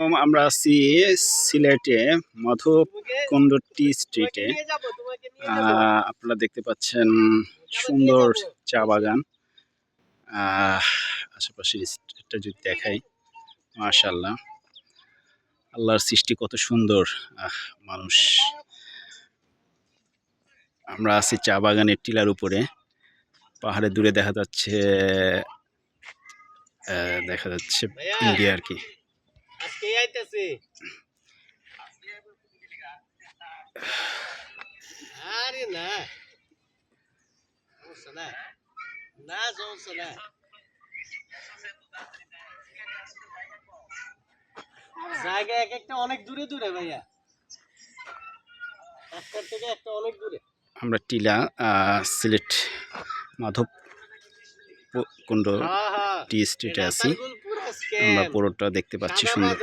আমরা আছি সিলেটে মাধবকুণ্ড টি স্ট্রিটে আপনারা দেখতে পাচ্ছেন সুন্দর চা বাগান। আশেপাশের স্ট্রিটটা যদি দেখাই মাশাল্লাহ আল্লাহর সৃষ্টি কত সুন্দর। মানুষ। আমরা আছি চা বাগানের টিলার উপরে। পাহাড়ে দূরে দেখা যাচ্ছে দেখা যাচ্ছে ইন্ডিয়া আর কি। আজকে আইতেছে? আরে না। না। না সমস্যা না। জায়গা এক একটা অনেক দূরে দূরে ভাইয়া। একটার থেকে একটা অনেক দূরে। আমরা টিলা সিলেট মাধব কুণ্ড হ্যাঁ হ্যাঁ। টি স্ট্রিটে আছি। আমরা পুরোটা দেখতে পাচ্ছি সুন্দর।